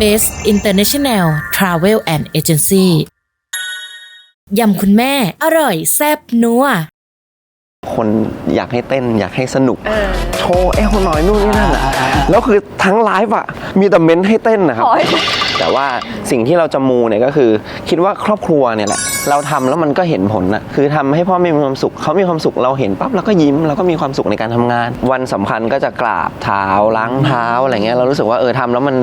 Best International Travel and Agency ยำคุณแม่ อร่อยแซ่บนัว คนอยากให้เต้นอยากให้สนุก โชว์เอวหน่อยนู่นนี่นั่นอะแล้วคือทั้งไลฟ์อะมีแต่เม้นให้เต้นนะครับ แต่ว่าสิ่งที่เราจะมูเนี่ยก็คือ คิดว่าครอบครัวเนี่ยแหละเราทำแล้วมันก็เห็นผลนะคือทำให้พ่อแม่มีความสุขเขามีความสุขเราเห็นปั๊บเราก็ยิ้มเราก็มีความสุขในการทำงาน วันสำคัญก็จะกราบเท้าล้างเท้าอะไรเงี้ยเรารู้สึกว่าเออทำแล้วมัน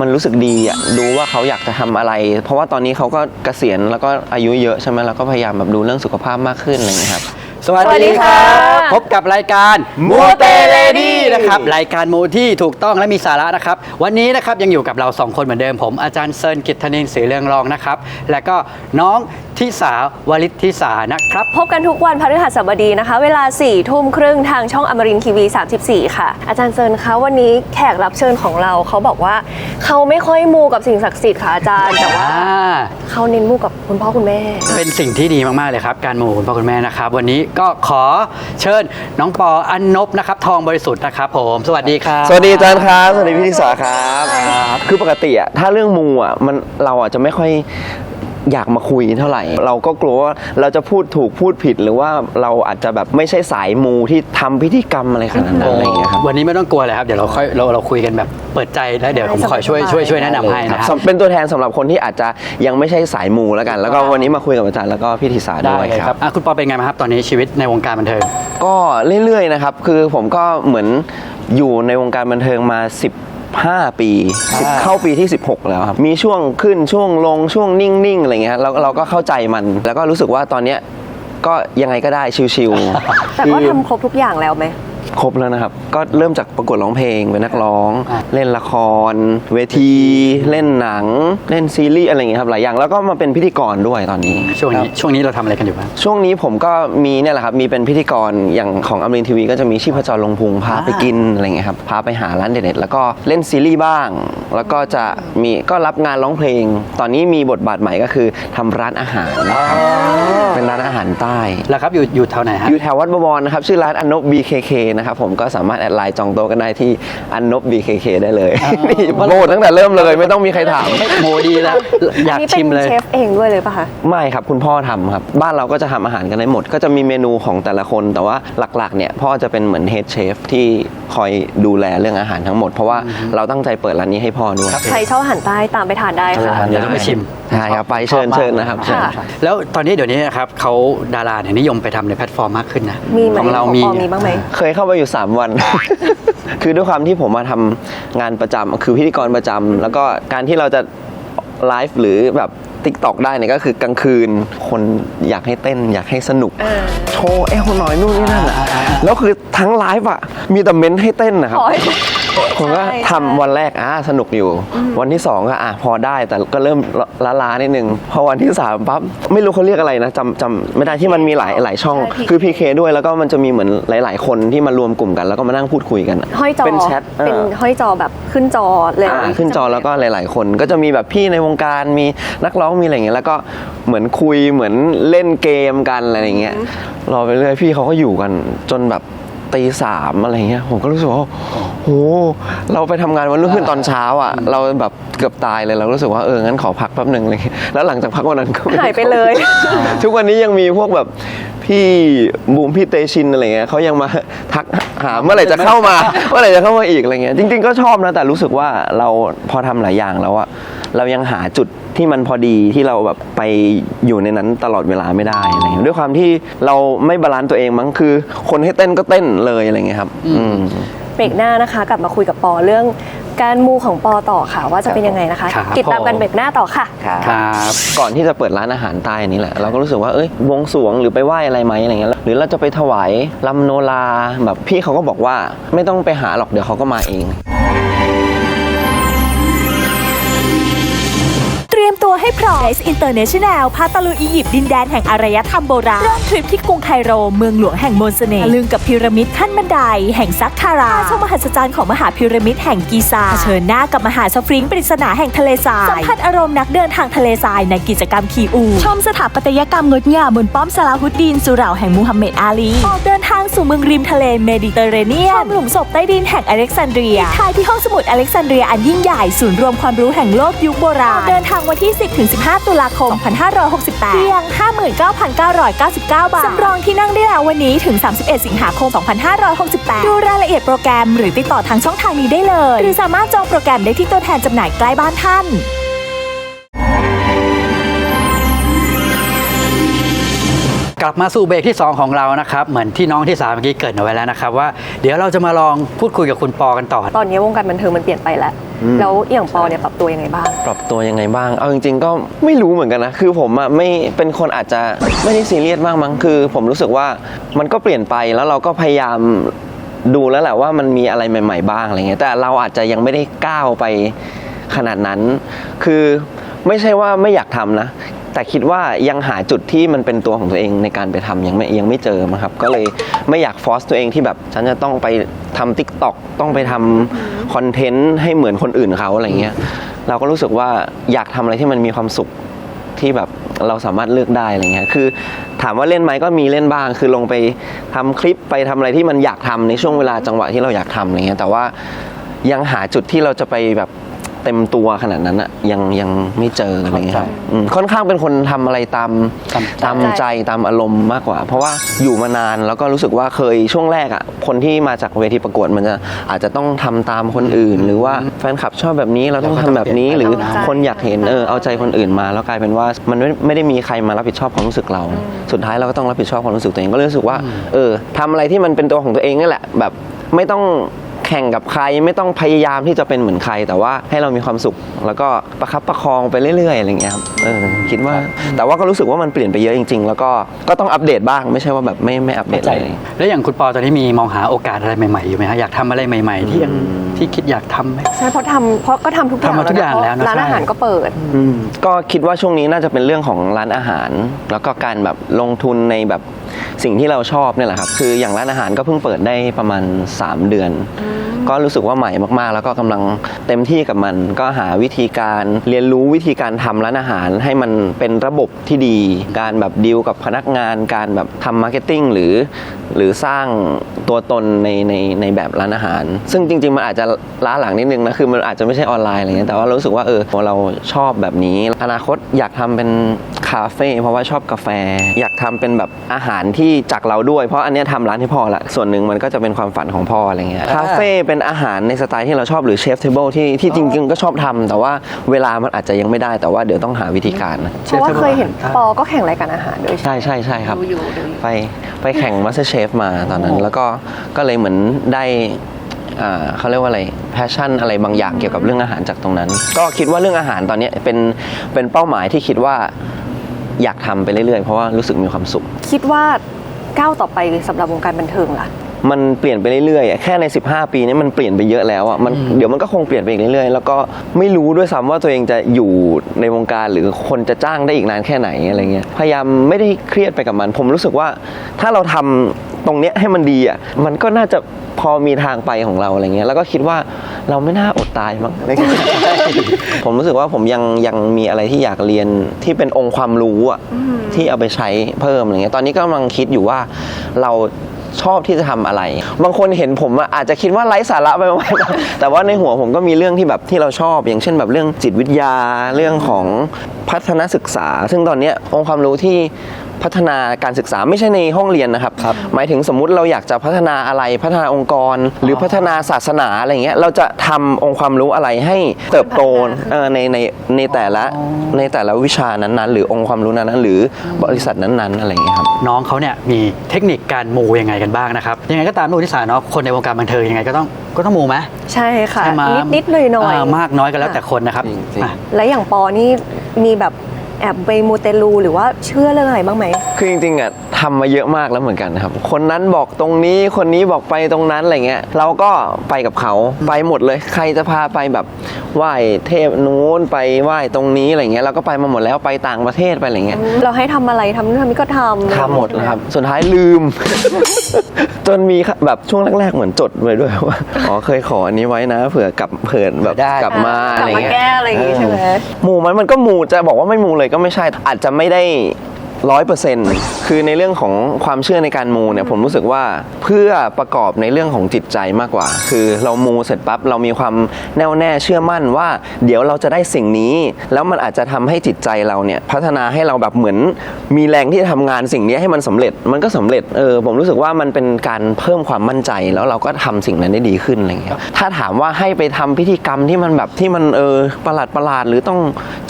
มันรู้สึกดีอะดูว่าเขาอยากจะทำอะไร เพราะว่าตอนนี้เขาก็เกษียณแล้วก็อายุเยอะใช่ไหมเราก็พยายามแบบดูเรื่องสุขภาพมากขึ้นอะไรเงี้ยครับสวัสสวัสดีดีคค่ะรับ พบกับรายการมูเตเลดี้ นะครับรายการมูที่ถูกต้องและมีสาระนะครับ วันนี้นะครับยังอยู่กับเราสองคนเหมือนเดิมผมอาจารย์เซิร์นกิตธนินศรีเรืองรองนะครับ และก็น้องทิสาวลิตทิสานะครับ พบกันทุกวันพฤหัสบดีนะคะ เวลา4ี่ทุ่มครึ่งทางช่องอมรินทีวี 34 ค่ะ อาจารย์เซินคะวันนี้แขกรับเชิญของเราเขาบอกว่า เขาไม่ค่อยมูกับสิ่งศักดิ์สิทธิ์ค่ะอาจารย์แต่ว่า อ่า เขาเน้นมูกับคุณพ่อคุณแม่ เป็นสิ่งที่ดีมาก ๆ เลยครับ การมูคุณพ่อคุณแม่นะครับ วันนี้ก็ขอเชิญน้องปออันนบนะครับ ทองบริสุทธิ์นะครับผม สวัสดีครับ สวัสดีอาจารย์ครับ สวัสดีพี่ธิสาครับ คือปกติอะถ้าเรื่องมูอะมันเราอะจะไม่ค่อย อยากมาคุยเท่าไหร่ เราก็กลัวว่าเราจะพูดถูกพูดผิดหรือว่าเราอาจจะแบบไม่ใช่สายมูที่ทำพิธีกรรมอะไรขนาดนั้นอะไรอย่างเงี้ยครับ วันนี้ไม่ต้องกลัวเลยครับ เดี๋ยวเราค่อยเราเราคุยกันแบบเปิดใจแล้วเดี๋ยวผมขอช่วยช่วยช่วยแนะนำให้นะครับ สำเป็นตัวแทนสำหรับคนที่อาจจะยังไม่ใช่สายมูแล้วกัน แล้วก็วันนี้มาคุยกับอาจารย์แล้วก็พี่ธิสาได้ด้วยเลยคครัรับ บอะคุณปอเป็นไงบ้างครับ ตอนนี้ชีวิตในวงการบันเทิง ก็เรื่อยๆนะครับ คือผมก็เหมือนอยู่ในวงการบันเทิงมา 15 ปีสิบเข้าปีที่ 16 แล้วครับ มีช่วงขึ้นช่วงลงช่วงนิ่ง ๆ อะไรเงี้ยเราเราก็เข้าใจมัน แล้วก็รู้สึกว่าตอนเนี้ยก็ยังไงก็ได้ชิวๆ แต่ก็คือทำครบทุกอย่างแล้วไหม ครบแล้วนะครับ ก็เริ่มจากประกวดร้องเพลงเป็นนักร้องอ่าเล่นละคร เวที เล่นหนัง เล่นซีรีส์อะไรอย่างเงี้ยครับหลายอย่างแล้วก็มาเป็นพิธีกรด้วยตอนนี้ ช่วงนี้ช่วงนี้เราทำอะไรกันอยู่บ้างช่วงนี้ผมก็มีเนี่ยแหละครับมีเป็นพิธีกรอย่างของอมรินทีวีก็จะมีชีพจรลงพุงพาไปกินอะไรเงี้ยครับพาไปหาร้านเด็ดๆแล้วก็เล่นซีรีส์บ้าง แล้วก็จะมีก็รับงานร้องเพลง ตอนนี้มีบทบาทใหม่ก็คือทำร้านอาหารนะครับเป็นร้านอาหารใต้แล้วครับอยู่อยู่แถวไหนฮะอยู่แถววัดบวรนะครับชื่อร้านอนนบ BKK นะครับผมก็สามารถแอดไลน์จองโต๊ะกันได้ที่อนนบ BKK ได้เลยนี่โบตั้งแต่เริ่มเลยไม่ต้องมีใครถามโมดีแล้วอยากนี่เป็ชินมเลยเชฟเองด้วยเลยปะคะไม่ครับคุณพ่อทำครับ บ้านเราก็จะทำอาหารกันได้หมด ก็จะมีเมนูของแต่ละคน แต่ว่าหลักๆเนี่ยพ่อจะเป็นเหมือนเฮดเชฟที่คอยดูแลเรื่องอาหารทั้งหมด เพราะว่าเราตั้งใจเปิดร้านนี้ให้พ่อด้วยใครชอบอาหารใต้ตามไปทานได้ค่ะเดี๋ยวต้องไปชิมใช่ครับไปเชิญเชิญนะครับเชิญค่ะแล้วตอนนี้เดี๋ยวนี้นะครับเขาดาราเนี่ยนิยมไปทำในแพลตฟอร์มมากขึ้นนะมีไหมของเราของมีปอมีบ้างไหมเคยเข้าไปอยู่ 3 วัน คือด้วยความที่ผมมาทำงานประจำคือพิธีกรประจำแล้วก็การที่เราจะไลฟ์หรือแบบ ติ๊กตอกได้เนี่ยก็คือกลางคืน คนอยากให้เต้นอยากให้สนุกเออโชว์เอวหน่อยนู่นนี่นั่นอะแล้วคือทั้งไลฟ์อะมีแต่เม้นให้เต้นนะครับขอให้ผมก็ใช่ทำวันแรกอะสนุกอยู่ วันที่สองก็อะพอได้แต่ก็เริ่มล้าลาๆนิดนึง พอวันที่สามปั๊บไม่รู้เขาเรียกอะไรนะจำจำไม่ได้ที่มันมีหลายหลายช่องใช่คือ PK ด้วยแล้วก็มันจะมีเหมือนหลาย ๆ คนที่มารวมกลุ่มกัน แล้วก็มานั่งพูดคุยกันอะห้อยจอเป็นแชทเออ เป็นห้อยจอแบบขึ้นจอเลยอ่าขึ้นจอแล้วก็หลาย ๆ คนก็จะมีแบบพี่ในวงการมีนักร้องมีอะไรอย่างเงี้ยแล้วก็เหมือนคุยเหมือนเล่นเกมกันอะไรอย่างเงี้ยรอไปเรื่อยพี่เขาก็อยู่กันจนแบบตีสามอะไรเงี้ยผมก็รู้สึกว่าโหเราไปทำงานวันรุ่งขึ้นตอนเช้าอะ เราแบบเกือบตายเลยเรารู้สึกว่าเอองั้นขอพักแป๊บหนึ่งอะไรเลยแล้วหลังจากพักวันนั้นก็ม่ด้หายไปเลย ทุกวันนี้ยังมีพวกแบบ พี่บูมพี่เตชินอะไรเงี้ยเขายังมาทักหาเมื่อไหร่จะเข้ามา เมื่อไหร่จะเข้ามาอีกอะไรเงี้ยจริง ๆ ก็ชอบนะแต่รู้สึกว่าเราพอทำหลายอย่างแล้วอะเรายังหาจุดที่มันพอดีที่เราแบบไปอยู่ในนั้นตลอดเวลาไม่ได้อะไรเงี้ยด้วยความที่เราไม่บาลานซ์ตัวเองมั้งคือ คนให้เต้นก็เต้นเลยอะไรเงี้ยครับ อืม เบรกหน้านะคะ กลับมาคุยกับปอเรื่องการมูของปอต่อค่ะ ว่าจะเป็นยังไงนะคะ ครับติดตามกันเบรกหน้าต่อค่ะ ครับก่อนที่จะเปิดร้านอาหารใต้นี้แหละ เราก็รู้สึกว่าเอ้ยบวงสรวงหรือไปไหว้อะไรไหมอะไรเงี้ยหรือเราจะไปถวายลำโนราแบบพี่เขาก็บอกว่าไม่ต้องไปหาหรอกเดี๋ยวเขาก็มาเอง ตรียมตัวให้พร้อม Ice International พาตะลุยอียิปต์ดินแดนแห่งอารยธรรมโบราณเริ่มทริปที่กรุงไคโร เมืองหลวงแห่งมนต์เสน่ห์ตะลึงกับพีระมิดขั้นบันได แห่งซักคาราชมมหัศจรรย์ของมหาพีระมิดแห่งกีซาเผชิญหน้ากับมหาสฟริงค์ปริศนาแห่งทะเลทรายสัมผัสอารมณ์นักเดินทางทะเลทรายในกิจกรรมขี่อูฐชมสถาปัตยกรรมงดงามบนป้อมซาลาฮุดดีนสุเหร่าแห่งมูฮัมเหม็ดอาลีออกเดินทาง สู่เมืองริมทะเลเมดิเตอร์เรเนียนชมหลุมศพใต้ดินแห่งอเล็กซานเดรียท้ายที่ห้องสมุดอเล็กซานเดรียอันยิ่งใหญ่ศูนย์รวมความรู้แห่งโลกยุคโบราณ เดินทางวันที่ 10ถึง15 ตุลาคม 2568เพียง 59,999 บาทสำรองที่นั่งได้แล้ววันนี้ถึง 31 สิงหาคม 2568 ดูรายละเอียดโปรแกรมหรือติดต่อทางช่องทางนี้ได้เลย หรือสามารถจองโปรแกรมได้ที่ตัวแทนจำหน่ายใกล้บ้านท่าน กลับมาสู่เบรกที่ 2 ของเรานะครับเหมือนที่น้องที่สามเมื่อกี้เกริดเอาไว้แล้วนะครับว่าเดี๋ยวเราจะมาลองพูดคุยกับคุณปอกันต่อ ตอนนี้วงการบันเทิงมันเปลี่ยนไปแล้วแล้วอย่างปอเนี่ยปรับตัวยังไงบ้าง ปรับตัวยังไงบ้าง เอาจริงๆ ก็ไม่รู้เหมือนกันนะ คือผมอะไม่เป็นคนอาจจะไม่ได้ซีเรียสมากมั้ง คือผมรู้สึกว่ามันก็เปลี่ยนไปแล้วเราก็พยายามดูแล้วแหละว่ามันมีอะไรใหม่ ๆ บ้างอะไรเงี้ย แต่เราอาจจะยังไม่ได้ก้าวไปขนาดนั้น คือไม่ใช่ว่าไม่อยากทำนะ แต่คิดว่ายังหาจุดที่มันเป็นตัวของตัวเองในการไปทำยังไม่ยังไม่เจอมั้งครับ ก็เลยไม่อยากฟอสตัวเองที่แบบ ฉันจะต้องไปทำทิกตอกต้องไปทำคอนเทนต์ให้เหมือนคนอื่นเขาอะไรเงี้ยเราก็รู้สึกว่าอยากทำอะไรที่มันมีความสุขที่แบบเราสามารถเลือกได้อะไรเงี้ย คือถามว่าเล่นไหมก็มีเล่นบ้าง คือลงไปทำคลิปไปทำอะไรที่มันอยากทำในช่วงเวลาจังหวะที่เราอยากทำอะไรเงี้ย แต่ว่ายังหาจุดที่เราจะไปแบบ เต็มตัวขนาดนั้นอะยังยังไม่เจออะไรเงี้ยครับอืมค่อนข้างเป็นคนทำอะไรตามตามตามใจตามอารมณ์มากกว่า เพราะว่าอยู่มานานแล้วก็รู้สึกว่าเคยช่วงแรกอะคนที่มาจากเวทีประกวดมันจะอาจจะต้องทำตามคนอื่น หรือว่าแฟนคลับชอบแบบนี้เราต้องทำแบบนี้ หรือเอาใจคนอยากเห็นเออเอาใจคนอื่นมาแล้วกลายเป็นว่ามันไม่ไม่ได้มีใครมารับผิดชอบความรู้สึกเรา สุดท้ายเราก็ต้องรับผิดชอบความรู้สึกตัวเองก็เลยรู้สึกว่าเออทำอะไรที่มันเป็นตัวของตัวเองนี่แหละแบบ ไม่ต้อง แข่งกับใครไม่ต้องพยายามที่จะเป็นเหมือนใคร แต่ว่าให้เรามีความสุข แล้วก็ประคับประคองไปเรื่อยๆอะไรเงี้ยครับเออคิดว่าแต่ว่าก็รู้สึกว่ามันเปลี่ยนไปเยอะจริง ๆ แล้วก็ก็ต้องอัปเดตบ้างไม่ใช่ว่าแบบไม่ไม่อัปเดตเลยแล้วอย่างคุณปอตอนนี้มีมองหาโอกาสอะไรใหม่ๆอยู่ไหมฮะอยากทำอะไรใหม่ๆ ที่ยังที่คิดอยากทำไหมใช่เพราะทำเพราะก็ทำทุกอย่างทำมาทุกอย่างแล้วนะเพระร้านใช่อาหารก็เปิดอืมก็คิดว่าช่วงนี้น่าจะเป็นเรื่องของร้านอาหาร แล้วก็การแบบลงทุนในแบบ สิ่งที่เราชอบเนี่ยแหละครับ คืออย่างร้านอาหารก็เพิ่งเปิดได้ประมาณ 3 เดือน ก็รู้สึกว่าใหม่มากๆ แล้วก็กำลังเต็มที่กับมัน ก็หาวิธีการเรียนรู้วิธีการทำร้านอาหาร ให้มันเป็นระบบที่ดี การแบบดีลกับพนักงาน การแบบทำมาร์เก็ตติ้งหรือ หรือสร้างตัวตนในในในแบบร้านอาหาร ซึ่งจริง ๆ มันอาจจะล้าหลังนิดนึงนะคือมันอาจจะไม่ใช่ออนไลน์อะไรเงี้ยแต่ว่าเรารู้สึกว่าเออเราชอบแบบนี้ อนาคตอยากทำเป็นคาเฟ่เพราะว่าชอบกาแฟ อยากทำเป็นแบบอาหารที่จากเราด้วยเพราะอันเนี้ยทำร้านให้พ่อละส่วนหนึ่งมันก็จะเป็นความฝันของพ่ออะไรเงี้ยคาเฟ่เป็นอาหารในสไตล์ที่เราชอบหรือเชฟเทเบิลที่ที่จริงๆก็ชอบทำแต่ว่าเวลามันอาจจะยังไม่ได้แต่ว่าเดี๋ยวต้องหาวิธีการนะเพราะว่าเคยเห็นปอก็แข่งรายการอาหารด้วยใช่ใช่ใช่ครับ ดูอยู่ดูอยู่ ไปไปแข่ง Master Chef มาตอนนั้น แล้วก็ก็เลยเหมือนได้อ่าเขาเรียกว่าอะไรแพชชั่นอะไรบางอย่างเกี่ยวกับเรื่องอาหารจากตรงนั้น ก็คิดว่าเรื่องอาหารตอนนี้เป็นเป็นเป้าหมายที่คิดว่าอยากทำไปเรื่อยๆ เพราะว่ารู้สึกมีความสุข คิดว่าก้าวต่อไปสำหรับวงการบันเทิงล่ะ มันเปลี่ยนไปเรื่อยๆอะแค่ใน 15 ปีนี้มันเปลี่ยนไปเยอะแล้วอะมันเดี๋ยวมันก็คงเปลี่ยนไปอีกเรื่อยๆ แล้วก็ไม่รู้ด้วยซ้ำว่าตัวเองจะอยู่ในวงการหรือคนจะจ้างได้อีกนานแค่ไหนอะไรเงี้ยพยายามไม่ได้เครียดไปกับมัน ผมรู้สึกว่าถ้าเราทำตรงเนี้ยให้มันดีอะมันก็น่าจะพอมีทางไปของเราอะไรเงี้ยแล้วก็คิดว่าเราไม่น่าอดตายมั้งอะไรเงี้ยผมรู้สึกว่าผมยังยังมีอะไรที่อยากเรียนที่เป็นองค์ความรู้อะที่เอาไปใช้เพิ่มอะไรเงี้ยตอนนี้ก็กำลังคิดอยู่ว่าเรา ชอบที่จะทำอะไร บางคนเห็นผมอาจจะคิดว่าไร้สาระไปมากแต่ว่าในหัวผมก็มีเรื่องที่แบบที่เราชอบ อย่างเช่นแบบเรื่องจิตวิทยาเรื่องของพัฒนศึกษา ซึ่งตอนนี้องค์ความรู้ที่ พัฒนาการศึกษาไม่ใช่ในห้องเรียนนะครับ หมายถึงสมมุติเราอยากจะพัฒนาอะไรพัฒนาองค์กร หรือพัฒนาศาสนาอะไรเงี้ยเราจะทำองค์ความรู้อะไรให้เติบโตเอ่อในในในแต่ละในแต่ละวิชานั้นๆ หรือองค์ความรู้นั้นๆหรือบริษัทนั้นๆอะไรเงี้ยครับน้องเขาเนี่ยมีเทคนิคการมูยังไงกันบ้างนะครับยังไงก็ตามลูกที่สาเนาะคนในวงการบันเทิงยังไงก็ต้องก็ต้องมูไหมใช่ค่ะใช่ไหมนิดนิดๆหน่อยหน่อยามากน้อยก็แล้วแต่คนนะครับจริงๆอะและอย่างปอนี่มีแบบ แอบไปมูเตลูหรือว่าเชื่อเรื่องอะไรบ้างไหม คือจริงๆอะทำมาเยอะมากแล้วเหมือนกันนะครับ คนนั้นบอกตรงนี้คนนี้บอกไปตรงนั้นอะไรเงี้ยเราก็ไปกับเขาไปหมดเลย ใครจะพาไปแบบไหว้เทพนู้นไปไหว้ตรงนี้อะไรเงี้ยเราก็ไปมาหมดแล้วไปต่างประเทศไปอะไรเงี้ยเราให้ทำอะไรทำนู่นทำนี่ก็ทำทำหมดแล้วครับ สุดท้ายลืม จนมีแบบช่วงแรกๆเหมือนจดไว้ด้วยว่าอ๋อเคยขออันนี้ไว้นะ เผื่อกลับเผื่อแบบได้กลับมาอ่ากอะไรลับมาเงี้ยแก้อะไรอย่างงี้ใช่ไหมหมูมันมันก็หมูจะบอกว่าไม่หมูเลยก็ไม่ใช่อาจจะไม่ได้ ร้อยเปอร์เซ็นต์คือในเรื่องของความเชื่อในการมูเนี่ยผมรู้สึกว่าเพื่อประกอบในเรื่องของจิตใจมากกว่า คือเรามูเสร็จปั๊บเรามีความแน่วแน่เชื่อมั่นว่า เดี๋ยวเราจะได้สิ่งนี้ แล้วมันอาจจะทำให้จิตใจเราเนี่ยพัฒนาให้เราแบบเหมือน มีแรงที่จะทำงานสิ่งนี้ให้มันสำเร็จมันก็สำเร็จเออผมรู้สึกว่ามันเป็นการเพิ่มความมั่นใจแล้วเราก็ทำสิ่งนั้นได้ดีขึ้นอะไรเงี้ยถ้าถามว่าให้ไปทำพิธีกรรมที่มันแบบที่มันเออประหลาดประหลาดหรือต้อง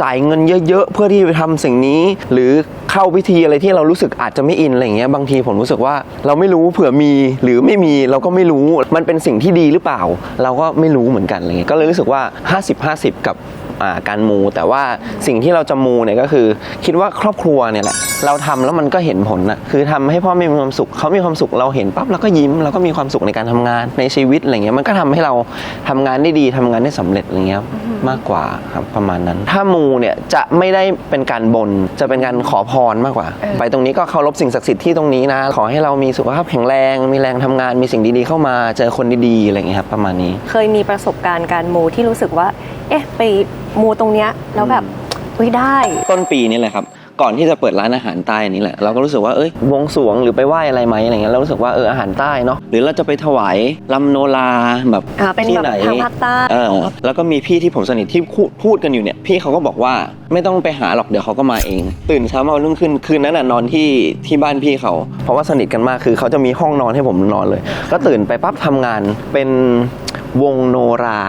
จ่ายเงินเยอะ ๆ เพื่อที่ไปทำสิ่งนี้ หรือเข้าพิธีอะไรที่เรารู้สึกอาจจะไม่อินอะไรเงี้ยบางทีผมรู้สึกว่าเราไม่รู้เผื่อมีหรือไม่มีเราก็ไม่รู้มันเป็นสิ่งที่ดีหรือเปล่า เราก็ไม่รู้เหมือนกันอะไรเงี้ยก็เลยรู้สึกว่า 50-50 กับ การมู แต่ว่าสิ่งที่เราจะมูเนี่ยก็คือ คิดว่าครอบครัวเนี่ยแหละเราทำแล้วมันก็เห็นผลนะคือทำให้พ่อแม่มีความสุขเขามีความสุขเราเห็นปั๊บเราก็ยิ้มเราก็มีความสุขในการทำงานในชีวิตอะไรเงี้ยมันก็ทำให้เราทำงานได้ดีทำงานได้สำเร็จอะไรเงี้ยมากกว่าครับประมาณนั้น ถ้ามูเนี่ยจะไม่ได้เป็นการบนจะเป็นการขอพรมากกว่า ไปตรงนี้ก็เคารพสิ่งศักดิ์สิทธิ์ที่ตรงนี้นะ ขอให้เรามีสุขภาพแข็งแรง มีแรงทำงานมีสิ่งดีๆเข้ามาเจอคนดีๆอะไรเงี้ยครับประมาณนี้ เคยมีประสบการณ์การมูที่รู้สึกว่า เอ๊ะไปมูตรงเนี้ยแล้วแบบอุ้ยได้ ต้นปีนี่แหละครับ ก่อนที่จะเปิดร้านอาหารใต้นี่แหละ เราก็รู้สึกว่าเอ้ยวงสรวงหรือไปไหว้อะไรไหมอะไรเงี้ยเรารู้สึกว่าเอออาหารใต้เนาะหรือเราจะไปถวายลำโนราแบบอ่าเป็นที่แบบไหนทางภาคใต้ เออแล้วก็มีพี่ที่ผมสนิทที่พูดพูดกันอยู่เนี่ย พี่เขาก็บอกว่าไม่ต้องไปหาหรอกเดี๋ยวเขาก็มาเอง ตื่นเช้ามาวันรุ่งขึ้นคืนนั้นน่ะนอนที่ที่บ้านพี่เขา เพราะว่าสนิทกันมากคือเขาจะมีห้องนอนให้ผมนอนเลย ก็ตื่นไปปั๊บทำงานเป็น วงโนรา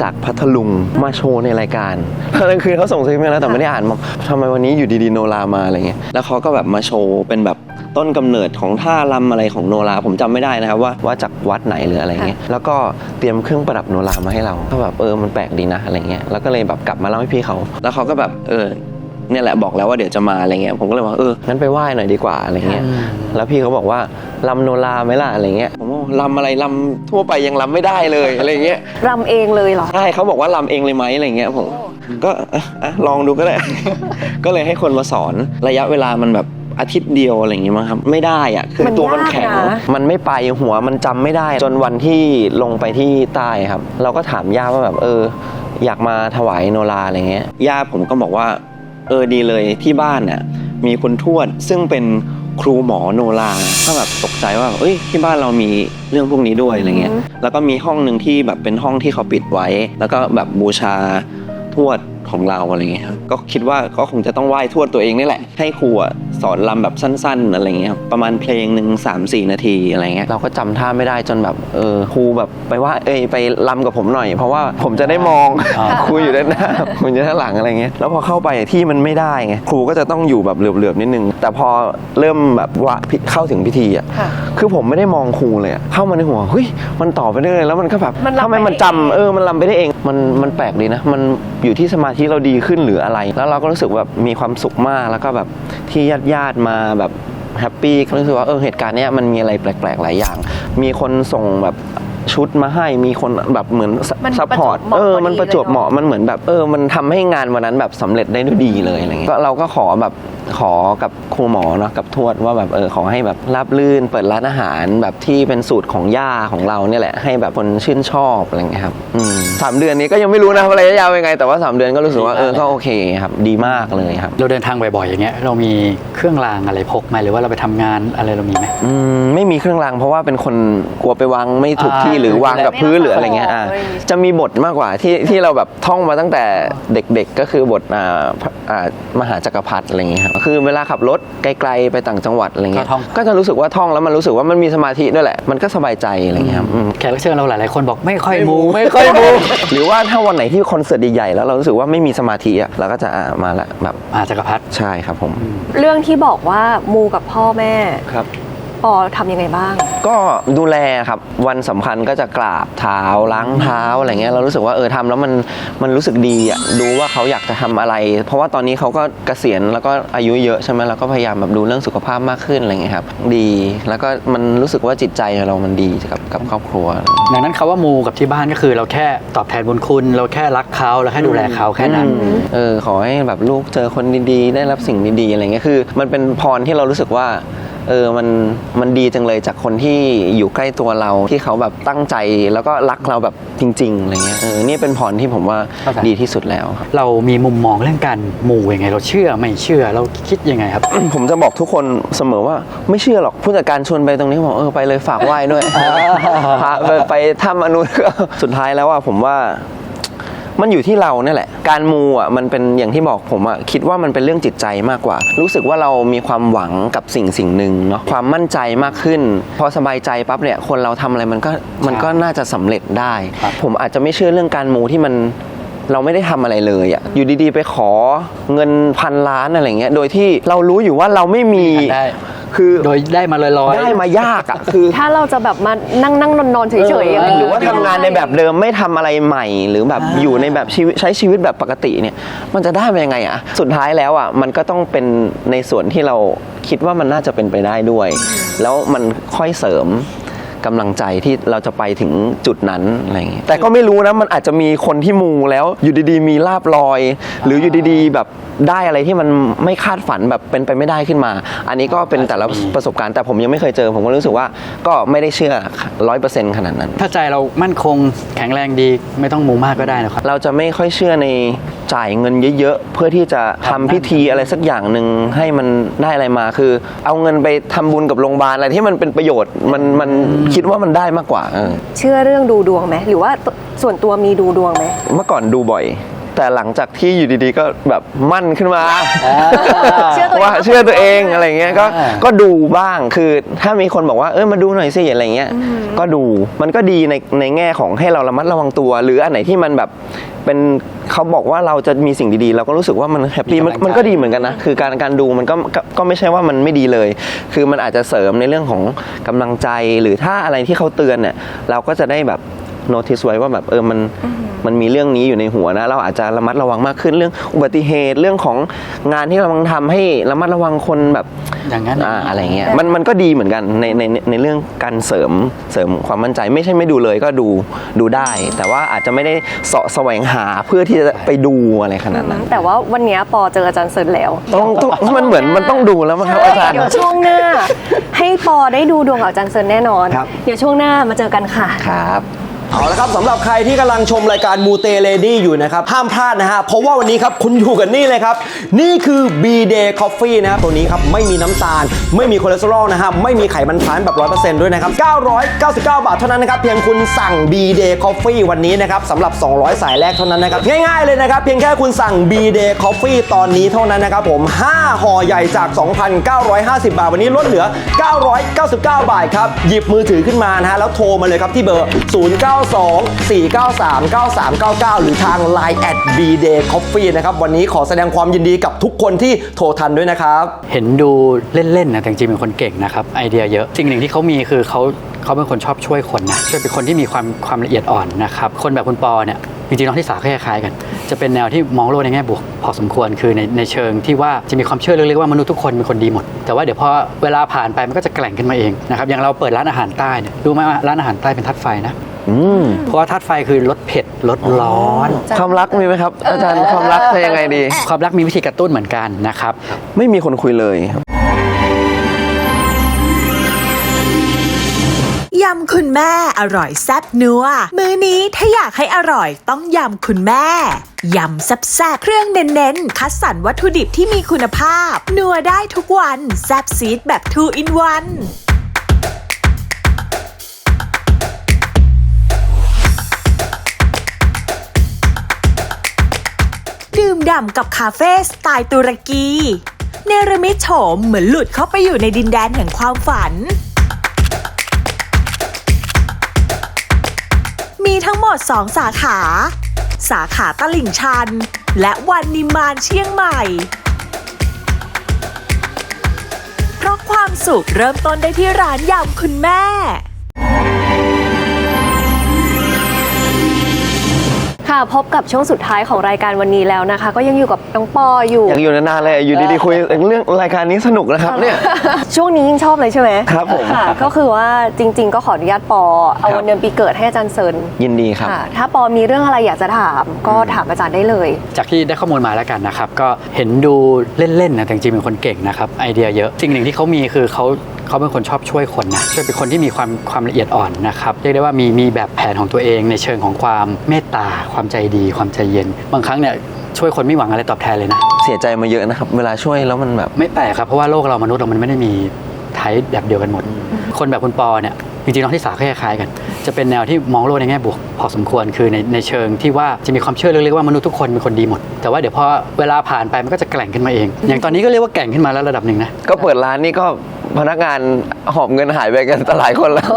จากพัทลุงมาโชว์ในรายการตอนกลางคืนเขาส่งซิกมาแล้วแต่ไม่ได้อ่านมาทำไมวันนี้อยู่ดีๆโนรามาอะไรเงี้ยแล้วเขาก็แบบมาโชว์เป็นแบบต้นกำเนิดของท่ารำอะไรของโนราผมจำไม่ได้นะครับว่าว่าจากวัดไหนหรืออะไรเงี้ยแล้วก็เตรียมเครื่องประดับโนรามาให้เราก็แบบเออมันแปลกดีนะอะไรเงี้ยแล้วก็เลยแบบกลับมาเล่าให้พี่เขา แล้วเขาก็แบบเออ เนี่ยแหละบอกแล้วว่าเดี๋ยวจะมาอะไรเงี้ยผมก็เลยว่าเอองั้นไปไหว้หน่อยดีกว่าอะไรเงี้ยแล้วพี่เขาบอกว่าลำโนราไหมล่ะอะไรเงี้ยผมว่าลำอะไรลำทั่วไปยังลำไม่ได้เลยอะไรเงี้ยรำเองเลยเหรอใช่เขาบอกว่าลำเองเลยไหมอะไรเงี้ยผมก็อะอะลองดูก็ได้ ก็เลยให้คนมาสอนระยะเวลามันแบบอาทิตย์เดียวอะไรอย่างงี้มั้งครับ ไม่ได้อะคือมันตัวมันยากแข็งนะมันไม่ไปหัวมันจำไม่ได้ จนวันที่ลงไปที่ใต้ครับ เราก็ถามย่าว่าแบบเออ อยากมาถวายโนราอะไรเงี้ยย่าผมก็บอกว่า เออดีเลยที่บ้านน่ะมีคุณทวดซึ่งเป็นครูหมอโนราก็แบบตกใจว่าเอ้ยที่บ้านเรามีเรื่องพวกนี้ด้วยอะไรเงี้ยแล้วก็มีห้องหนึ่งที่แบบเป็นห้องที่เขาปิดไว้ แล้วก็แบบบูชาทวดของเราอะไรเงี้ยครับก็คิดว่าก็คงจะต้องไหว้ทวดตัวเองนี่แหละ ให้ครูอะสอนลำแบบสั้น ๆ อะไรเงี้ยครับประมาณเพลงหนึ่งสามสี่นาทีอะไรเงี้ยเราก็จำท่าไม่ได้จนแบบเออครูแบบไปว่าเอ้ยไปลำกับผมหน่อย เพราะว่าผมจะได้มองอ่าครูอยู่ด้านหน้า ผมอยู่ด้านหลังอะไรเงี้ยแล้วพอเข้าไปที่มันไม่ได้ไงครูก็จะต้องอยู่แบบเหลือบๆนิดนึง แต่พอเริ่มแบบว่าเข้าถึงพิธีอะค่ะคือผมไม่ได้มองครูเลยอะเข้ามาในหัวเฮ้ยมันต่อไปได้เลยแล้วมันก็แบบมันลำทำไมมันไปได้จำเอง เออมันลำไปได้เองมันมันแปลกดีนะ มันอยู่ที่สมาธิเราดีขึ้นหรืออะไร แล้วเราก็รู้สึกแบบมีความสุขมากแล้วก็แบบที่ญาติญาติๆมาแบบแฮปปี้ก็รู้สึกว่าเออเหตุการณ์เนี้ยมันมีอะไรแปลกๆหลายอย่าง มีคนส่งแบบ ชุดมาให้มีคนแบบเหมือนมันซัพพอร์ตประจวบเหมาะเออพอดีมันประจวบเลยเนอะเหมาะมันเหมือนแบบเออ มันทำให้งานวันนั้นแบบสำเร็จได้ด้วยดีเลยอะไรเงี้ยก็เราก็ขอแบบขอกับครูหมอเนาะกับทวดว่าแบบเออขอให้แบบรับลื่น เปิดร้านอาหารแบบที่เป็นสูตรของย่าของเราเนี่ยแหละให้แบบคนชื่นชอบอะไรเงี้ยครับอืมสามเดือนนี้ก็ยังไม่รู้นะว่าระยะยาวยังไง แต่ว่าสามเดือนก็รู้สึกว่าเออก็โอเคครับ ดีมากเลยครับ เราเดินทางบ่อยๆอย่างเงี้ยเรามีเครื่องรางอะไรพกไหมหรือว่าเราไปทำงานอะไรเรามีไหม อืมไม่มีเครื่องรางเพราะว่าเป็นคนกลัวไปวางไม่ถูกที่ทีหรือวางกับพื้นหรืออะไรเงี้ยอ่าจะมีบทมากกว่าที่ที่เราแบบท่องมาตั้งแต่เด็กๆก็คือบทอ่าพระอ่ามหาจักรพรรดิอะไรเงี้ยครับคือเวลาขับรถไกลๆไปต่างจังหวัดอะไรเงี้ยก็ท่องก็จะรู้สึกว่าท่องแล้วมันรู้สึกว่ามันมีสมาธิด้วยแหละมันก็สบายใจอะไรเงี้ยครับอืมแขกรับเชิญเราหลายๆคนบอกไม่ค่อยมูไม่ค่อยมูหรือว่าถ้าวันไหนที่คอนเสิร์ตใหญ่ๆแล้วเรารู้สึกว่าไม่มีสมาธิอะเราก็จะอ่ามาละแบบอาจักรพรรดิใช่ครับผม เรื่องที่บอกว่ามูกับพ่อแม่ครับ ปอทำยังไงบ้าง ก็ดูแลครับวันสำคัญก็จะกราบเท้าล้างเท้าอะไรเงี้ยเรารู้สึกว่าเออทำแล้วมันมันรู้สึกดีอะดูว่าเขาอยากจะทำอะไร เพราะว่าตอนนี้เขาก็เกษียณแล้วก็อายุเยอะใช่ไหมเราก็พยายามแบบดูเรื่องสุขภาพมากขึ้นอะไรเงี้ยครับดีแล้วก็มันรู้สึกว่าจิตใจเรามันดีกับกับครอบครัว ดังนั้นคาว่ามูกับที่บ้านก็คือเราแค่ตอบแทนบุญคุณ เราแค่รักเขาเราแค่ดูแลเขาแค่นั้น เออขอให้แบบลูกเจอคนดีๆ ได้รับสิ่งดีๆอะไรเงี้ยคือ มันเป็นพรที่เรารู้สึกว่า เออมันมันดีจังเลยจากคนที่อยู่ใกล้ตัวเราที่เขาแบบตั้งใจแล้วก็รักเราแบบจริงๆอะไรเงี้ยเออนี่เป็นพรที่ผมว่าเข้าใจ ดีที่สุดแล้วครับ เรามีมุมมองเรื่องการมูยังไง เราเชื่อไม่เชื่อเราคิดยังไงครับ ผมจะบอกทุกคนเสมอว่าไม่เชื่อหรอกผู้จัดการชวนไปตรงนี้บอกเออไปเลยฝากไหว้ด้วยพาไปไปทำอนุสุดท้ายแล้วอะผมว่า มันอยู่ที่เราเนี่ยแหละ การมูอะมันเป็นอย่างที่บอกผมอะคิดว่ามันเป็นเรื่องจิตใจมากกว่า รู้สึกว่าเรามีความหวังกับสิ่งสิ่งหนึ่งเนาะความมั่นใจมากขึ้น พอสบายใจปั๊บเนี่ยคนเราทำอะไรมันก็มันก็น่าจะสำเร็จได้ ผมอาจจะไม่เชื่อเรื่องการมูที่มันเราไม่ได้ทำอะไรเลยอะอยู่ดีๆ ไปขอเงินพันล้านอะไรเงี้ย โดยที่เรารู้อยู่ว่าเราไม่มีไคือโดยได้มาลอยๆ ได้มายากอะคือ ถ้าเราจะแบบมานั่งนั่งนอนนอนๆเฉยๆะไรหรือว่าทำงานในแบบเดิมไม่ทำอะไรใหม่ หรือแบบอยู่ในแบบชีวิตใช้ชีวิตแบบปกติเนี่ย มันจะได้มายังไงอะสุดท้ายแล้วอะมันก็ต้องเป็นในส่วนที่เราคิดว่ามันน่าจะเป็นไปได้ด้วย แล้วมันค่อยเสริม กำลังใจที่เราจะไปถึงจุดนั้นอะไรอย่างเงี้ยแต่ก็ไม่รู้นะมันอาจจะมีคนที่มูแล้วอยู่ดีๆ มีลาบลอย หรืออยู่ดีๆแบบได้อะไรที่มันไม่คาดฝันแบบเป็นไปไม่ได้ขึ้นมา อันนี้ก็เป็นแต่ละประสบการณ์แต่ผมยังไม่เคยเจอ ผมก็รู้สึกว่าก็ไม่ได้เชื่อร้อยเปอร์เซ็นต์ขนาดนั้น ถ้าใจเรามั่นคงแข็งแรงดีไม่ต้องมูมากก็ได้นะครับเราจะไม่ค่อยเชื่อใน จ่ายเงินเยอะๆ เพื่อที่จะทำพิธีอะไรสักอย่างหนึ่งให้มันได้อะไรมาคือ เอาเงินไปทำบุญกับโรงพยาบาลอะไรที่มันเป็นประโยชน์มันมันคิดว่ามันได้มากกว่าเออเชื่อเรื่องดูดวงไหมหรือว่าส่วนตัวมีดูดวงไหมเมื่อก่อนดูบ่อยแต่หลังจากที่อยู่ดีๆก็แบบมั่นขึ้นมาเชื่อตัวเองว่าเชื่อตัวเองอะไรเงี้ยก็อ่าก็ดูบ้างคือถ้ามีคนบอกว่าเออมาดูหน่อยสิอะไรเงี้ยก็ดูมันก็ดีในในแง่ของให้เราระมัดระวังตัว หรืออันไหนที่มันแบบ เป็นเขาบอกว่าเราจะมีสิ่งดีๆ เราก็รู้สึกว่ามันแฮปปี้มันมันก็ดีเหมือนกันนะ คือการการดูมันก็ก็ก็ไม่ใช่ว่ามันไม่ดีเลย คือมันอาจจะเสริมในเรื่องของกำลังใจหรือถ้าอะไรที่เขาเตือนเนี่ยเราก็จะได้แบบ โน้ติสไว้ว่าแบบเออมันมันมีเรื่องนี้อยู่ในหัวนะ เราอาจจะระมัดระวังมากขึ้นเรื่องอุบัติเหตุเรื่องของงานที่เรากำลังทำให้ระมัดระวังคนแบบอย่างนั้น อ่าอะไรเงี้ยมันมันก็ดีเหมือนกันในในในในเรื่องการเสริมเสริมความมั่นใจ ไม่ใช่ไม่ดูเลยก็ดูดูได้ แต่ว่าอาจจะไม่ได้เสาะแสวงหาเพื่อที่จะไปดูอะไรขนาดนั้น แต่ว่าวันเนี้ยปอเจออาจารย์เซิร์นแล้ว ต้องต้องมันเหมือนมันต้องดูแล้วมั้งครับอาจารย์ เดี๋ยวช่วงหน้า ให้ปอได้ดูดวงกับอาจารย์เซิร์นแน่นอน ครับ เดี๋ยวช่วงหน้ามาเจอกันค่ะ ครับ เอาละครับสำหรับใครที่กำลังชมรายการมูเตเลดี้อยู่นะครับ ห้ามพลาดนะฮะ เพราะว่าวันนี้ครับคุณอยู่กันนี่เลยครับ นี่คือ B Day Coffee นะครับ ตัวนี้ครับไม่มีน้ำตาล ไม่มีคอเลสเตอรอลนะฮะ ไม่มีไขมันทรานแบบ 100%ด้วยนะครับ 999 บาทเท่านั้นนะครับ เพียงคุณสั่ง B Day Coffee วันนี้นะครับสำหรับ 200 สายแรกเท่านั้นนะครับ ง่ายๆเลยนะครับ เพียงแค่คุณสั่ง B Day Coffee ตอนนี้เท่านั้นนะครับผม 5ห่อใหญ่จาก 2,950 บาท วันนี้ลดเหลือ 999 บาทครับหยิบมือถือขึ้นมานะฮะแล้วโทรมาเลยครับที่เบอร์0924939399 หรือทาง Line at B Day Coffee นะครับ วันนี้ขอแสดงความยินดีกับทุกคนที่โทรทันด้วยนะครับ เห็นดูเล่นๆนะแต่จริงๆเป็นคนเก่งนะครับ ไอเดียเยอะ สิ่งหนึ่งที่เขามีคือเขาเขาเป็นคนชอบช่วยคนนะช่วยเป็นคนที่มีความความละเอียดอ่อนนะครับ คนแบบคุณปอเนี่ยจริงๆน้องที่สาคล้ายๆกัน จะเป็นแนวที่มองโลกในแง่บวกพอสมควรคือในในเชิงที่ว่าจะมีความเชื่อลึกๆว่ามนุษย์ทุกคนเป็นคนดีหมด แต่ว่าเดี๋ยวพอเวลาผ่านไปมันก็จะแกร่งขึ้นมาเองนะครับอย่างเราเปิดร้านอาหารใต้เนี่ยรู้ไหมว่าร้านอาหารใต้เป็นธาตุไฟนะ เพราะว่าธาตุไฟคือลดเผ็ดลดร้อน ความรักมีไหมครับ อาจารย์ความรักจะยังไงดี ความรักมีวิธีกระตุ้นเหมือนกันนะครับ ไม่มีคนคุยเลยครับยำคุณแม่อร่อยแซ่บนัว มื้อนี้ถ้าอยากให้อร่อยต้องยำคุณแม่ ยำแซ่บๆเครื่องเน้นๆ คัดสรรวัตถุดิบที่มีคุณภาพ นัวได้ทุกวัน แซ่บซีดแบบ2 in 1 ดื่มด่ำกับคาเฟ่สไตล์ตุรกี เนรมิตโฉมเหมือนหลุดเข้าไปอยู่ในดินแดนแห่งความฝัน มีทั้งหมด 2 สาขา สาขาตลิ่งชัน และวันนิมานเชียงใหม่ เพราะความสุขเริ่มต้นได้ที่ร้านยำคุณแม่ ค่ะพบกับช่วงสุดท้ายของรายการวันนี้แล้วนะคะ ก็ยังอยู่กับน้องปออยู่อยากอยู่นานๆเลยอยู่ดีๆคุยเรื่องรายการนี้สนุกนะครับเนี่ย ช่วงนี้ยิ่งชอบเลยใช่ไหมครับผมค่ะก็คือว่าจริง ๆ ก็ขออนุญาตปอเอาวันเดือนปีเกิดให้อาจารย์เซินยินดีครับค่ะถ้าปอมีเรื่องอะไรอยากจะถาม ก็ถามอาจารย์ได้เลย จากที่ได้ข้อมูลมาแล้วกันนะครับ ก็เห็นดูเล่นๆนะแต่จริงๆเป็นคนเก่งนะครับไอเดียเยอะสิ่งหนึ่งที่เขามีคือเขาเขาเป็นคนชอบช่วยคนนะช่วยเป็นคนที่มีความความละเอียดอ่อนนะครับเรียกได้ว่ามีมีแบบแผนของตัวเองในเชิงของความเมตตาความใจดีความใจเย็น บางครั้งเนี่ยช่วยคนไม่หวังอะไรตอบแทนเลยนะ เสียใจมาเยอะนะครับ เวลาช่วยแล้วมันแบบ ไม่แปลกครับ เพราะว่าโลกเรามนุษย์เรามันไม่ได้มีไทป์แบบเดียวกันหมด คนแบบคุณปอเนี่ยจริงๆน้องที่สาก็คล้ายๆกัน จะเป็นแนวที่มองโลกในแง่บวกพอสมควรคือในในเชิงที่ว่าจะมีความเชื่อลึกๆว่ามนุษย์ทุกคนเป็นคนดีหมด แต่ว่าเดี๋ยวพอเวลาผ่านไปมันก็จะแกร่งขึ้นมาเอง อย่างตอนนี้ก็เรียกว่าแกร่งขึ้นมาแล้วระดับหนึ่งนะก็เปิดร้านนี่ก็ พนักงานหอบเงินหายไปกันหลายคนแล้ว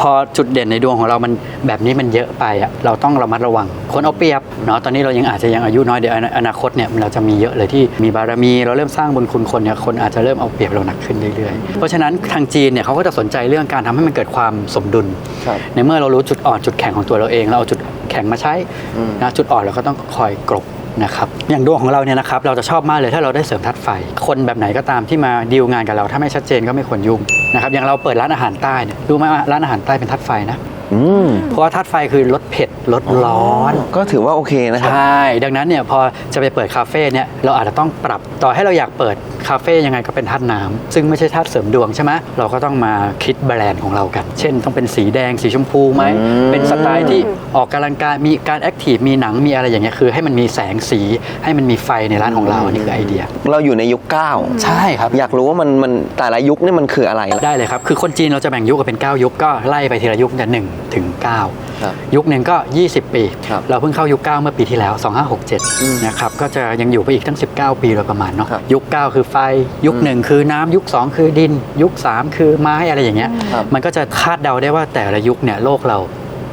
พอจุดเด่นในดวงของเรามันแบบนี้มันเยอะไปอะเราต้องระมัดระวัง คนเอาเปรียบเนาะตอนนี้เรายังอาจจะยังอายุน้อยเดี๋ยวอนาอนาคตเนี่ยเราจะมีเยอะเลยที่มีบารมี เราเริ่มสร้างบุญคุณคนเนี่ยคนอาจจะเริ่มเอาเปรียบเราหนักขึ้นเรื่อยๆ เพราะฉะนั้นทางจีนเนี่ยเขาก็จะสนใจเรื่องการทำให้มันเกิดความสมดุลครับในเมื่อเรารู้จุดอ่อนจุดแข็งของตัวเราเอง เราเอาจุดแข็งมาใช้อืมนะจุดอ่อนเราก็ต้องคอยกลบ นะครับอย่างดวงของเราเนี่ยนะครับเราจะชอบมากเลยถ้าเราได้เสริมธาตุไฟ คนแบบไหนก็ตามที่มาดีลงานกับเราถ้าไม่ชัดเจนก็ไม่ควรยุ่งนะครับอย่างเราเปิดร้านอาหารใต้เนี่ยรู้ไหมว่าร้านอาหารใต้เป็นธาตุไฟนะอืมเพราะว่าธาตุไฟคือลดเผ็ดลดร้อน ก็ถือว่าโอเคนะครับใช่ดังนั้นเนี่ยพอจะไปเปิดคาเฟ่เนี่ยเราอาจจะต้องปรับต่อให้เราอยากเปิด คาเฟ่ยังไงก็เป็นธาตุน้ำซึ่งไม่ใช่ธาตุเสริมดวงใช่ไหมเราก็ต้องมาคิดแบรนด์ของเรากัน เช่น ต้องเป็นสีแดงสีชมพูไหมอืมเป็นสไตล์ที่ออกกำลังกายมีการแอคทีฟมีหนังมีอะไรอย่างเงี้ยคือ ให้มันมีแสงสีให้มันมีไฟในร้านของเราอันนี้คือไอเดีย เราอยู่ในยุคเก้าใช่ครับอยากรู้ว่ามันมันแต่ละยุคนี่มันคืออะไรได้เลยครับคือคนจีนเราจะแบ่งยุคกันเป็น 9 ยุคก็ไล่ไปทีละยุคจาก1ถึง 9 ครับยุคหนึ่งก็ 20 ปี ครับเราเพิ่งเข้ายุค 9 เมื่อปีที่แล้ว2567 นะครับ ก็จะยังอยู่ไปอีกทั้ง 19 ปีโดยประมาณเนาะครับยุค 9 คือไฟ ยุค1คือน้ำยุค 2 คือดิน ยุค 3 คือไม้อะไรอย่างเงี้ยครับ มันก็จะคาดเดาได้ว่าแต่ละยุคเนี่ยโลกเรา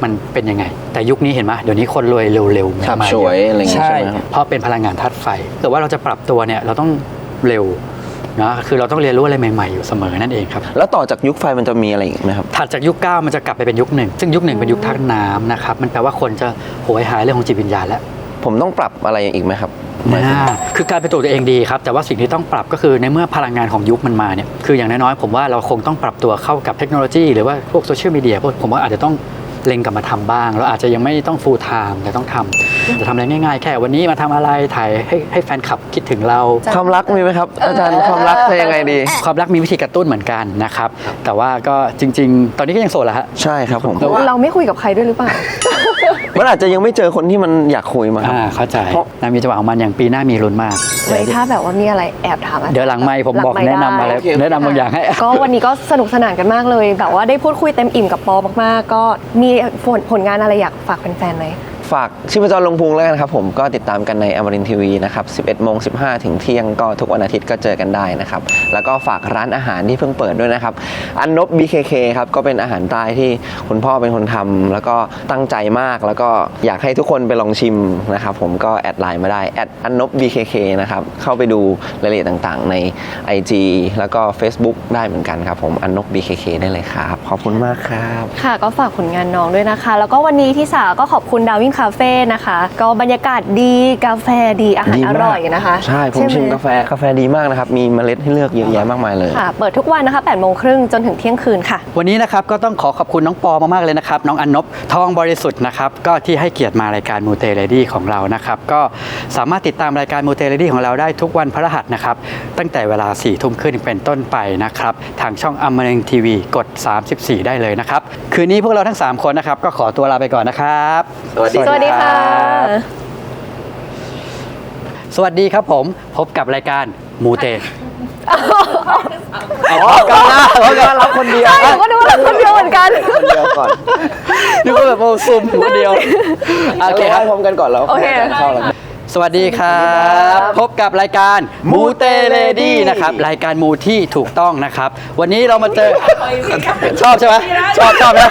มันเป็นยังไง แต่ยุคนี้เห็นไหมเดี๋ยวนี้คนรวยเร็วๆฉับมาฉวยอะไรอย่างเงี้ยใช่ใช่ไหมครับ เพราะเป็นพลังงานธาตุไฟแต่ว่าเราจะปรับตัวเนี่ยเราต้องเร็ว นะคือเราต้องเรียนรู้อะไรใหม่ๆอยู่เสมอนั่นเองครับ แล้วต่อจากยุคไฟมันจะมีอะไรอีกไหมครับ ถัดจากยุค 9 มันจะกลับไปเป็นยุคหนึ่ง ซึ่งยุคหนึ่งเป็นยุคธาตุน้ำนะครับ มันแปลว่าคนจะโหยหายเรื่องของจิตวิญญาณแล้ว ผมต้องปรับอะไรอีกไหมครับอ่าคือการเป็นตัวตัวเองดีครับ แต่ว่าสิ่งที่ต้องปรับก็คือในเมื่อพลังงานของยุคมันมาเนี่ย คืออย่างน้อยๆผมว่าเราคงต้องปรับตัวเข้ากับเทคโนโลยีหรือว่าพวกโซเชียลมีเดียพวกผมว่าอาจจะต้อง เล็งกลับมาทำบ้าง เราอาจจะยังไม่ต้อง full time แต่ต้องทำจะทำอะไรง่ายๆ แค่วันนี้มาทำอะไรถ่ายให้ให้แฟนคลับคิดถึงเรา ความรักมีไหมครับ อาจารย์ความรักจะยังไงดี ความรักมีวิธีกระตุ้นเหมือนกันนะครับ แต่ว่าก็จริง ๆ ตอนนี้ก็ยังโสดแหละฮะใช่ครับผมเราไม่คุยกับใครด้วยหรือเปล่ามันอาจจะยังไม่เจอคนที่มันอยากคุยมาครับอ่าเข้าใจเพราะนามีจังหวะของมันอย่างปีหน้ามีลุ้นมากไว้ถ้าแบบว่ามีอะไรแอบถามอาจารย์เดี๋ยวหลังไม่ผมบอกหลังแนะนำอะไรด้แนะนำบางอย่างให้ก็วันนี้ก็สนุกสนานกันมากเลยแบบว่าได้พูดคุยเต็มอิ่มกับปอมากๆ ก็มีผลผลงานอะไรอยากฝากแฟนๆไหม ฝากชิพจรลงพุงแล้วกันครับผมก็ติดตามกันในอมรินทีวีนะครับ 11โมง15 ถึงเที่ยงก็ทุกวันอาทิตย์ก็เจอกันได้นะครับ แล้วก็ฝากร้านอาหารที่เพิ่งเปิดด้วยนะครับ อันนบ BKK ครับ ก็เป็นอาหารใต้ที่คุณพ่อเป็นคนทำแล้วก็ตั้งใจมาก แล้วก็อยากให้ทุกคนไปลองชิมนะครับผมก็แอดไลน์มาได้แอดอันนบ BKK นะครับ เข้าไปดูรายละเอียดต่างๆ ใน IG แล้วก็ Facebook ได้เหมือนกันครับผมอันนบ BKK ได้เลยครับ ขอบคุณมากครับ ค่ะก็ฝากผลงานน้องด้วยนะคะ แล้วก็วันนี้ที่สาก็ขอบคุณดาวินคาเฟ่นะคะ ก็บรรยากาศดีกาแฟดีอาหารดีอมากร่อยนะคะ ใช่ผมไหชิมกาแฟกาแฟดีมากนะครับ มีเมล็ดให้เลือกเยอะแยะมากมายเลยค่ะเปิดทุกวันนะคะ8โมงครึ่งจนถึงเที่ยงคืนค่ะ วันนี้นะครับก็ต้องขอขอบคุณน้องปอมากๆเลยนะครับ น้องอนนบทองบริสุทธิ์นะครับก็ที่ให้เกียรติมารายการมูเตเลดี้ของเรานะครับก็สามารถติดตามรายการมูเตเลดี้ของเราได้ทุกวันพฤหัสนะครับตั้งแต่เวลา4ี่ทุ่มครึ่งเป็นต้นไปนะครับทางช่องอมรินทีวีกด 34 ได้เลยนะครับคืนนี้พวกเราทั้ง 3 คนนะครับก็ขอตัวลาไปก่อนนะครับ สวัสดีสวัสดีค่ะ สวัสดีครับผมพบกับรายการมูเตอ๋อกำลังเราจะรับคนเดียวใช่ผมก็ดูว่าเราคนเดียวเหมือนกัน เดียวก่อนนึกว่าแบบโมซุ่มคนเดียวโอเคครับพร้อมกันก่อนแล้วโอเคเข้าแล้วสวัสดีครับ พบกับรายการมูเตเลดี้นะครับ รายการมูที่ถูกต้องนะครับ วันนี้เรามาเจอชอบใช่ไหมชอบชอบนะ